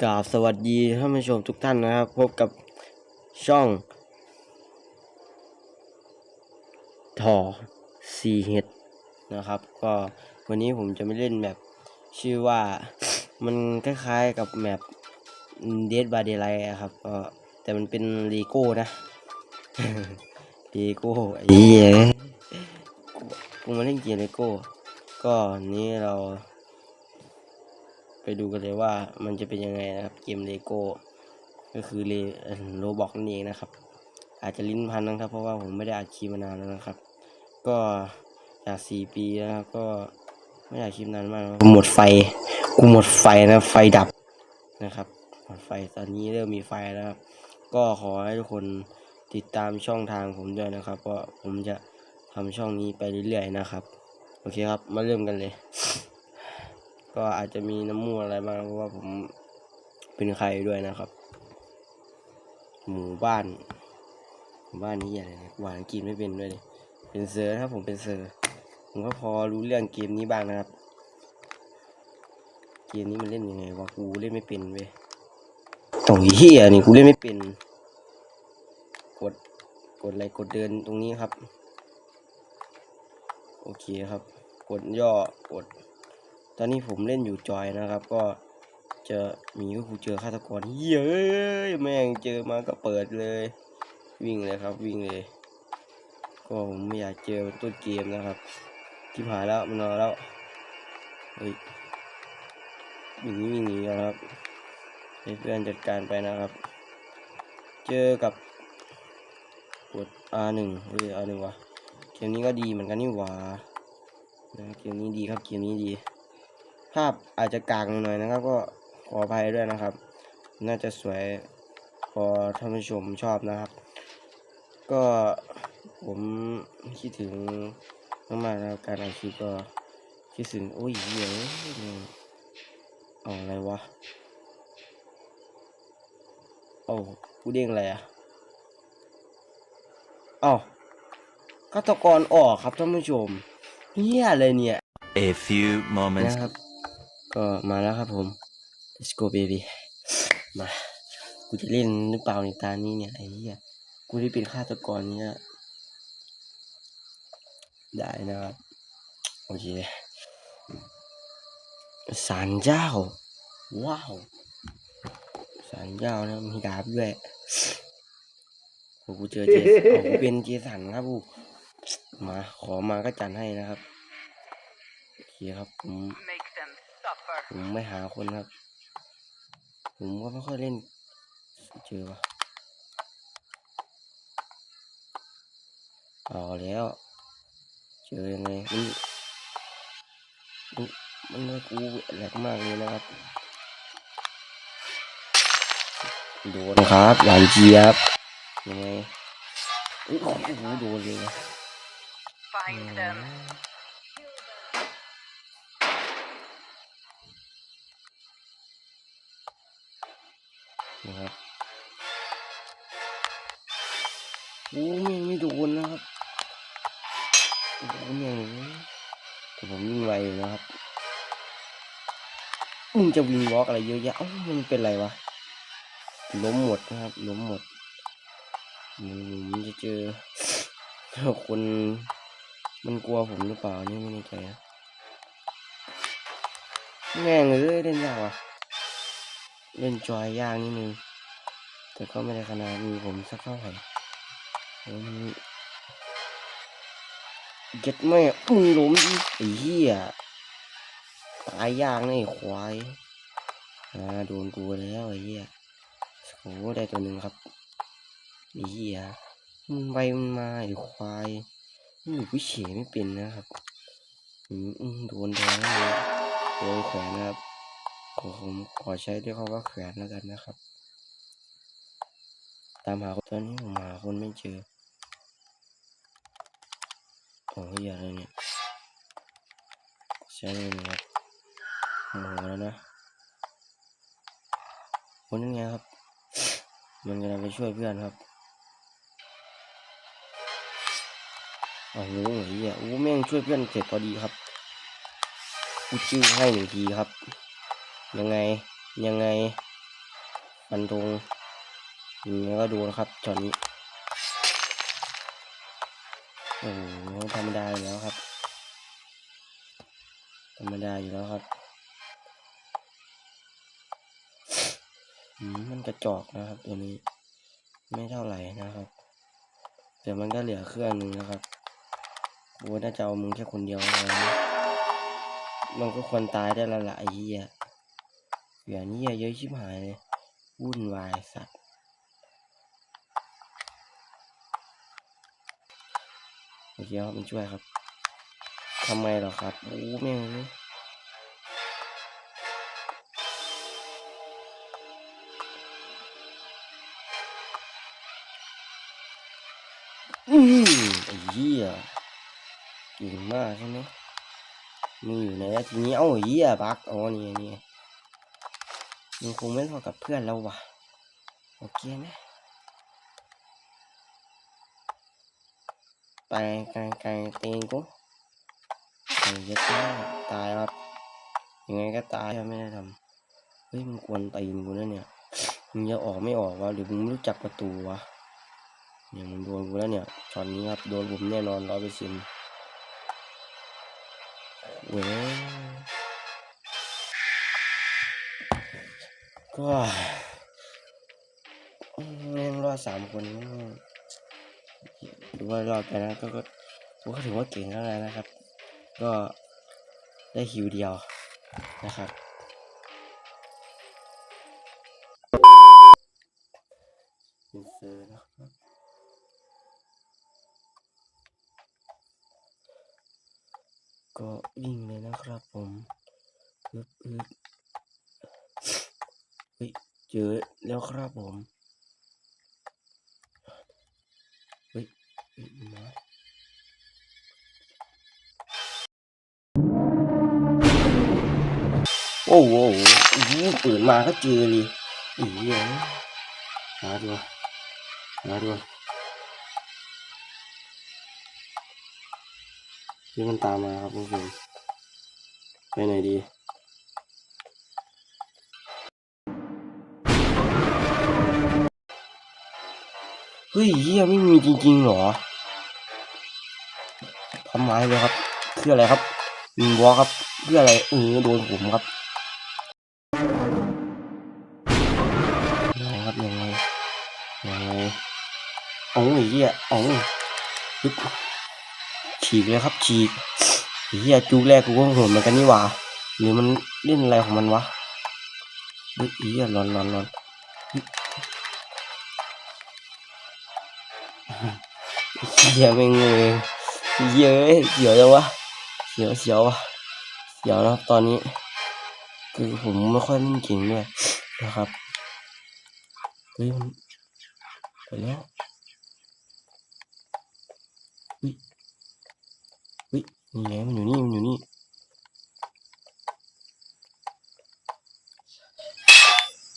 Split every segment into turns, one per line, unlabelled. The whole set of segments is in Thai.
กราบสวัสดีท่านผู้ชมทุกท่านนะครับ พบกับช่องทอซีเฮดนะครับ ก็วันนี้ผมจะไม่เล่นแบบชื่อว่ามันคล้ายๆกับแมปเดดบาเดไลครับก็แต่มันเป็นเลโก้นะเลโก้ไอ้เหี้ยกูมาเล่นเกมเลโก้ ก็นี้เรา ไปดูกันเลยว่ามันจะเป็นยังไงนะครับ เกมเลโก้ก็คือเลโรบอกนั่นเองนะครับ อาจจะลิ้นพันนะครับ เพราะว่าผมไม่ได้อัดคลิปมานานแล้วนะครับ ก็จากสี่ปีนะครับก็ไม่ได้อัดคลิปนานมากหมดไฟกูหมดไฟนะไฟดับนะครับหมดไฟตอนนี้เริ่มมีไฟแล้วครับ ก็ขอให้ทุกคนติดตามช่องทางผมด้วยนะครับเพราะผมจะทำช่องนี้ไปเรื่อยๆนะครับ โอเคครับ มาเริ่มกันเลย ก็อาจจะมีน้ำมูกอะไรบ้างเพราะว่าผมเป็นใครด้วยนะครับ หมู่บ้านหมู่บ้านนี้อะไรเนี่ยหวานกินไม่เป็นด้วยดิเป็นเซอร์นะครับผมเป็นเซอร์ผมก็พอรู้เรื่องเกมนี้บ้างนะครับ เกมนี้มันเล่นยังไงวะกูเล่นไม่เป็นเว้ยโอ้ยเฮียนี่กูเล่นไม่เป็น กดกดอะไรกดเดินตรงนี้ครับ โอเคครับ กดย่อกด ตอนนี้ผมเล่นอยู่จอยนะครับ ก็จะมีก็คือเจอฆาตกรเย้ยแม่งเจอมาก็เปิดเลย วิ่งเลยครับวิ่งเลย ก็ผมไม่อยากเจอต้นเกมนะครับที่ผ่านแล้วมันนอนแล้วเฮ้ยวิ่งนีวิ่งหนีก่อนครับให้เพื่อนจัดการไปนะครับ เจอกับกด R1 เฮ้ย R1 วะเกมนี้ก็ดีเหมือนกันนี่หว่านะเกมนี้ดีครับเกมนี้ดี ภาพอาจจะกากหน่อยนะครับ ก็ขออภัยด้วยนะครับ น่าจะสวยพอท่านผู้ชมชอบนะครับ ก็ผมคิดถึงมากๆนะครับการอ่านคลิปก็คิดถึงโอ้ยเหี้ยเอะเอาอะไรวะเอากูเด้งอะไรอะเอาฆาตกรออกครับท่านผู้ชมเฮียอะไรเนี่ย
A few moments
นะครับ ก็มาแล้วครับผม let's go baby มากูจะเล่นหรือเปล่าในตานี้เนี่ยไอ้เหี้ยกูได้เป็นฆาตกรเนี่ยได้นะครับโอเคสารเจ้า ว้าวสารเจ้านะมีดาบด้วยโอ้กูเจอเจสกูเป็นเจสันครับกูมาขอมาก็จัดให้นะครับโอเคครับผม ผมไม่หาคนครับ ผมก็ไม่ค่อยเล่นเจอปะเอาแล้ว เจอยังไงมันมันมันกูแหลกมากเลยนะครับโดนครับหวานเจี๊ยบยังไงโอ้โหโดนเลยนะ นะครับโอ้แม่งไม่โดนนะครับโอ้แม่งแต่ผมวิ่งไวอยู่นะครับมึงจะวิ่งวอล์กอะไรเยอะแยะเอ้ามันเป็นไรวะล้มหมดนะครับล้มหมดมมันจะเจอคนมันกลัวผมหรือเปล่านี่ไม่แน่ใจนะแม่งเอ้ยเล่นยากว่ะ เล่นจอยยากนิดนึง แต่ก็ไม่ได้ขนาดมีผมสักเท่าไหร่ผมเจ็ดแม่มึงล้มไอ้เหี้ยตายยากนะไอ้ควายอ่าโดนกูแล้วไอ้เหี้ยโอ้ได้ตัวหนึ่งครับไอ้เหี้ยมึงไปมึงมาไอ้ควายมึงอยู่วิเฉยไม่เป็นนะครับอืมอืมโดนแทงเลยโดนแขวนนะครับ ผมขอใช้ด้วยคำว่าแขวนแล้วกันนะครับ ตามหาคนตอนนี้ผมหาคนไม่เจอ โอ้ยอย่าเลยเนี่ย ใช้เลยนะครับโมโหแล้วนะคนนั้ไงครับ มันกำลังไปช่วยเพื่อนครับโอ้โหไอ้เหี้ยโอ้แม่งช่วยเพื่อนเสร็จพอดีครับกูจิ้วให้หนึ่งทีครับ ยังไงยังไงฟันธงยังไงก็โดนะครับช็อตนี้โอ้โหธรรมดาอยู่แล้วครับ ธรรมดาอยู่แล้วครับมันกระจอกนะครับ ตัวนี้ ไม่เท่าไหร่นะครับแต่มันก็เหลือเครื่องหนึ่งนะครับโอ้น่าจะเอามึงแค่คนเดียวเลยนะมันก็ควรตายได้ละละไอ้เหี้ย เหลือนี่เยอะชิบหายเลยวุ่นวายสัตว์โอเคครับมันช่วยครับทำไมหรอครับโอ้แม่งเลยอืมไอ้เหี้ยเก่งมากใช่ไหมมึงอยู่ไหนอะทีนี้เอ้าไอ้เหี้ยบักอ๋อนี่นี่ มึงคงไม่เท่ากับเพื่อนเราว่ะ โอเคไหมไปไกลไกลเตงกูไอ้เหี้ยตายตายครับยังไงก็ตายไม่ได้ทำเฮ้ยมึงกวนตีนกูนะเนี่ยมึงจะออกไม่ออกวะหรือมึงไม่รู้จักประตูวะเนี่ยมึงโดนกูแล้วเนี่ยช็อตนี้ครับโดนผมแน่นอนร้อยเปอร์เซ็นต์เว้ย ก็แม่งรอดสามคนนี่ถือว่ารอดไปนะก็ก็ก็ถือว่าเก่งแล้วนะครับ ก็ได้คิวเดียวนะครับอินเซอร์นะครับก็วิ่งเลยนะครับผมอึบอึบ เจอแล้วครับผมเฮ้ยเฮ้ยมาโอ้โหเปิดมาก็เจอเลยอีเหี้ยหาดูหาดูที่มันตามมาครับทุกคนไปไหนดี เฮ้ยเฮียไม่มีจริงๆหรอทำไมเลยครับคืออะไรครับมีวอครับเพื่ออะไรเออโดนผมครับยังไงครับยังไงยังไงโอ้ยเฮียโอ้ยปึ๊บฉีกเลยครับฉีกเฮียจูแรกกูก็โหดเหมือนกันนี่หว่าหรือมันเล่นอะไรของมันวะเฮ้ยเฮียร้อนร้อนร้อน เหี้ยไม่งเลยเหี้ยอะเสียวจังวะเสียวเสียววะเสียวนะครับตอนนี้ คือผมไม่ค่อยเล่นเก่งด้วยนะครับเฮ้ยมันไปแล้วเฮ้ยเฮ้ยนี่ไงมันอยู่นี่มันอยู่นี่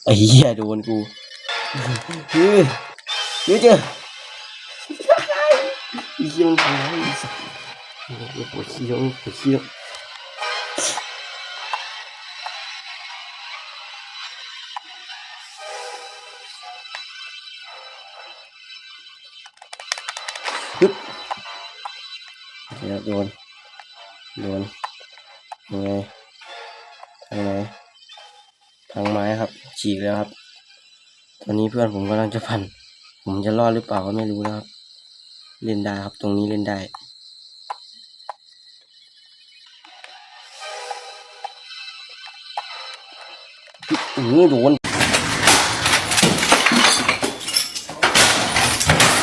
ไอ้เหี้ยโดนกูเฮ้ยเฮ้ยเจอ เยี่ยมไปอีสัสโอ้โหปวดขี้แล้วปวดขี้แล้วปึ๊บเดี๋ยวโดน โดนยังไงทางไหนทางไม้ครับ ฉีกแล้วครับ ตอนนี้เพื่อนผมกำลังจะพัน ผมจะรอดหรือเปล่าก็ไม่รู้นะครับ เล่นได้ครับตรงนี้เล่นได้โอ้โดน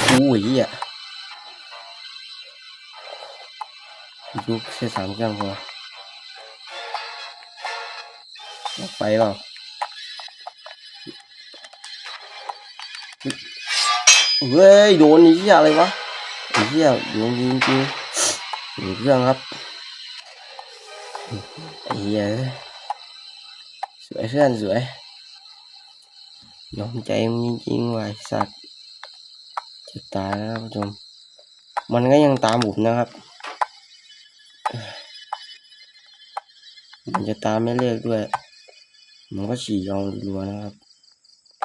โอ้ยเหี้ยยุกแค่สามเครื่องพอไปเปล่าเฮ้ย โดนไอ้เหี้อะไรวะ เหี้ยโดนจริงจริงๆหนึ่งเครื่องครับไอ้เหี้ยสวยเพื่อนสวยยอมใจมึงจริงๆว่ะสัตว์จะตายแล้วท่านผู้ชมมันก็ยังตามผมนะครับ มันจะตามไม่เลิกด้วย มันก็ฉี่ยองรัวนะครับ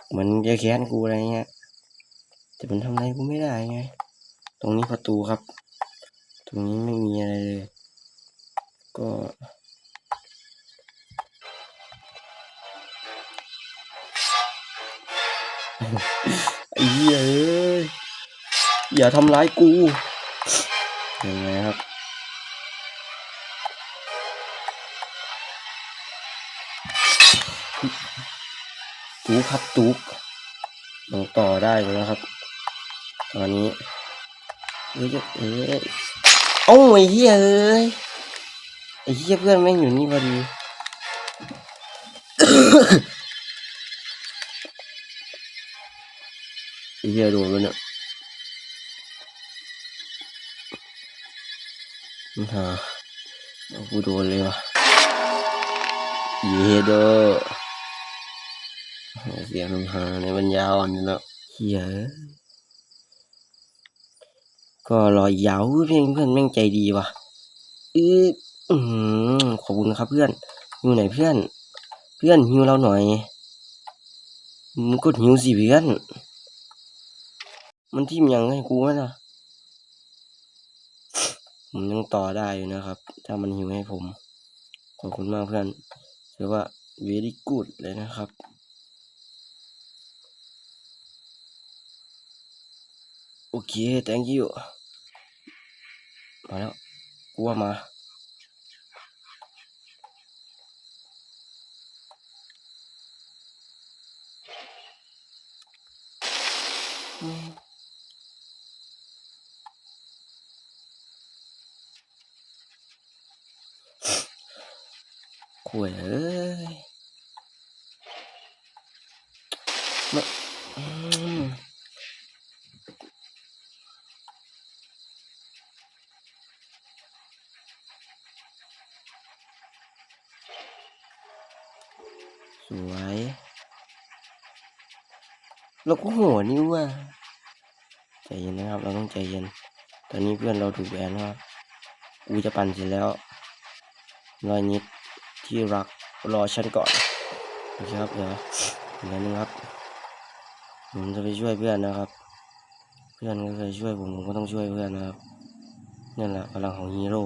เหมือนจะแค้นกูอะไรเงี้ยแต่มันทำอะไรกูไม่ได้ไง ตรงนี้ประตูครับ ตรงนี้ไม่มีอะไรเลย ก็ไอ้เหี้ยเอ้ยอย่าทำร้ายกูยังไงครับตูครับตูกยังต่อได้อยู่นะครับ ตอนนี้ เอ้ยเอ้ยโอ้ยเฮ้ยเอ้ยไอ้เหี้ยเพื่อนแม่งอยู่นี่พอดีไอ้เหี้ยโดนแล้วเนี่ยมันหาเอากูโดนเลยวะเยโดเสียงมันหาในบรรยาอ่อนอยู่แล้วเหี้ยเอ้ย ก็รอยยาวเพื่อนเพื่อนแม่งใจดีว่ะอืออืมขอบคุณครับเพื่อนอยู่ไหนเพื่อน เพื่อนหิวเราหน่อยมึงกดหิวสิเพื่อน มันทิ่มยังให้กูไหมล่ะผมยังต่อได้อยู่นะครับ ถ้ามันหิวให้ผม ขอบคุณมากเพื่อนถือว่า very good เลยนะครับโอเค thank you มาแล้วกลัวมาคุยเอ้ยมาอืมสวย เราก็หัวนิ้วอะใจเย็นนะครับ เราต้องใจเย็น ตอนนี้เพื่อนเราถูกแบนว่ากูจะปั่นเสร็จแล้วรอยนิดที่รักรอฉันก่อนโอเครับเดี๋ยวอีกนิดนึงครับผมจะไปช่วยเพื่อนนะครับ เพื่อนก็เคยช่วยผมผมก็ต้องช่วยเพื่อนนะครับนั่นแหละพลังของฮีโร่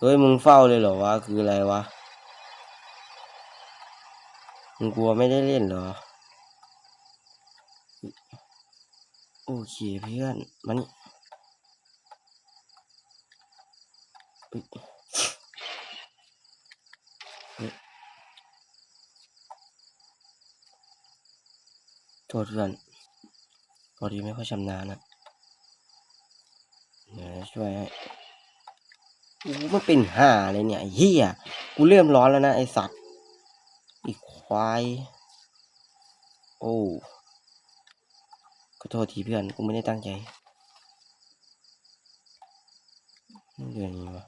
เฮ้ยมึงเฝ้าเลยเหรอวะคืออะไรวะมึงกลัวไม่ได้เล่นเหรอ โอ เคเพื่อนมานี่อุ๊ยเฮ้ยโทษเพื่อนพอดีไม่ค่อยชำนาญนะเดี๋ยวช่วยให้กูมันเป็นห่าเลยเนี่ยเฮียกูเริ่มร้อนแล้วนะไอสัตว์อีควาย โอ้ โทษทีเพื่อนกูไม่ได้ตั้งใจเดือนนี้วะ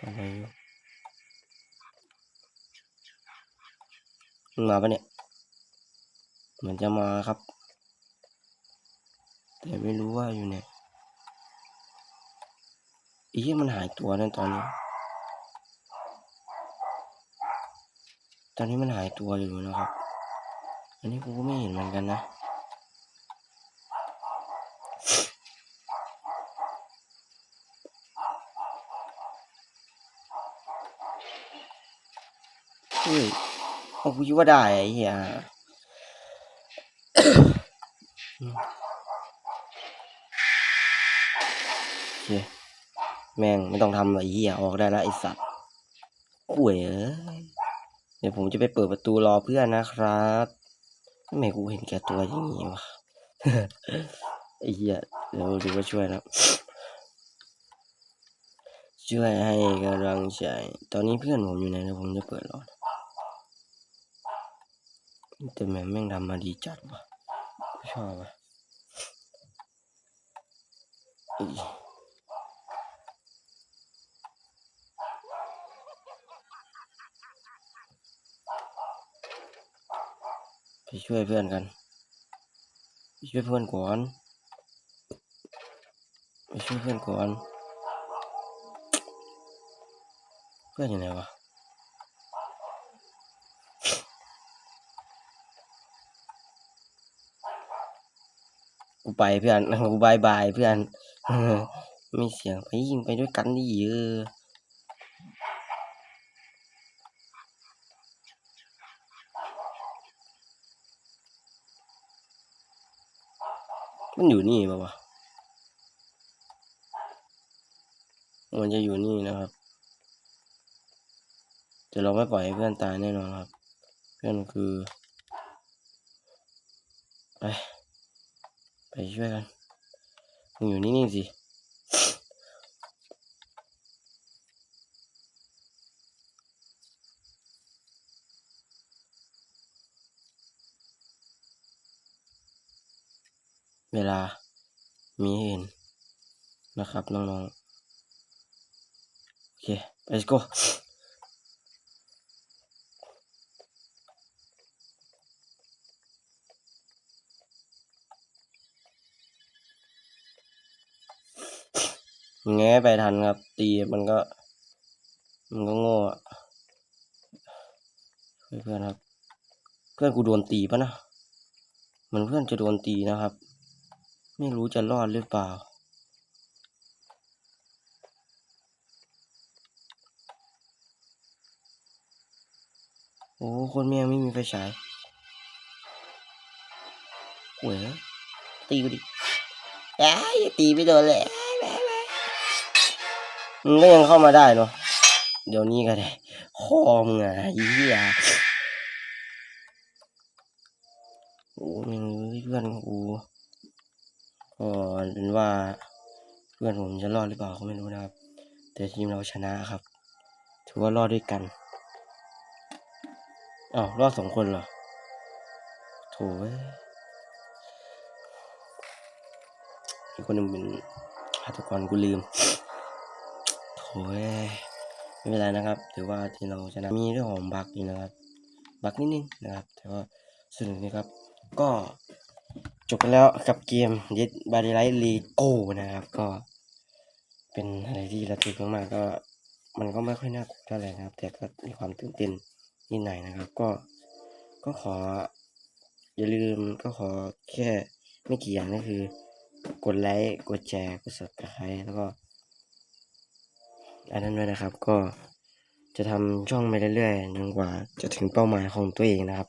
อะไรอยู่มาปะเนี่ย เหมือนจะมาครับ แต่ไม่รู้ว่าอยู่ไหนอีเหี้มันหายตัวนั่นตอนนี้ ตอนนี้มันหายตัวอยู่นะครับ อันนี้กูก็ไม่เห็นเหมือนกันนะ เฮ้ยเอากูคิดว่าได้ไอ้เหี้ยโอเคแม่งไม่ต้องทำหรอกไอ้เหี้ยออกได้แล้วไอ้สัตว์ข่วยเอ้ยเดี๋ยวผมจะไปเปิดประตูรอเพื่อนนะครับทำไมกูเห็นแก่ตัวอย่างนี้วะไอ้เหี้ยเดี๋ยวดูว่าช่วยนะช่วยให้กำลังใจ ตอนนี้เพื่อนผมอยู่ไหนนะผมจะเปิดรอนะ แต่แม่แม่งทำมาดีจัดว่ะชอบว่ะอี๋ไปช่วยเพื่อนกันไปช่วยเพื่อนก่อนไปช่วยเพื่อนก่อนเพื่อนอยู่ไหนวะ กูไปเพื่อนกูบายบายเพื่อนไม่เสียงไปยิงไปด้วยกันดิเออมันอยู่นี่ปะวะมันจะอยู่นี่นะครับแต่เราไม่ปล่อยให้เพื่อนตายแน่นอนครับ เพื่อนคือไป ช่วยกันมึงอยู่นิ่งๆสิเวลามีเห็นนะครับน้องๆโอเค let's go แง้ไปทันครับ ตีมันก็ มันก็โง่เพื่อนครับ เพื่อนกูโดนตีปะนะมือนเพื่อนจะโดนตีนะครับ ไม่รู้จะรอดหรือเปล่าโอ้คนเมียไม่มีไฟฉายโว้ยตีกูดิอ้ายตีไม่โดนเลยอ้ายแม่แม่ มึงก็ยังเข้ามาได้เนาะเดี๋ยวนี้ก็ได้คอมึงอะไอ้เหี้ยโอ้มึงเพื่อนกูก็เป็นว่าเพื่อนผมจะรอดหรือเปล่าก็ไม่รู้นะครับ แต่ทีมเราชนะครับ ถือว่ารอดด้วยกันอ้าวรอดสองคนเหรอโถเอ้ยอีกคนหนึ่งเป็นฆาตกรกูลืม โอ้ยไม่เป็นไรนะครับถือว่าที่เราชนะมีเรื่องของบักอยู่นะครับ บักนิดนึงนะครับ แต่ว่าสนุกนะครับ ก็จบไปแล้วกับเกม Dead by Daylight Lego นะครับ ก็เป็นอะไรที่ระทึกมากๆก็มันก็ไม่ค่อยน่ากลัวเท่าไหร่นะครับ แต่ก็มีความตื่นเต้นนิดหน่อยนะครับ ก็ก็ขอ อย่าลืมก็ขอแค่ไม่กี่อย่างก็คือ กดไลค์กดแชร์กด subscribe แล้วก็ อันนั้นด้วยนะครับ ก็จะทำช่องไปเรื่อยๆจนกว่า จะถึงเป้าหมายของตัวเองนะครับ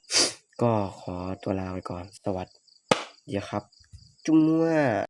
ก็ขอตัวลาไปก่อน สวัสดีครับ จุ๊มว่า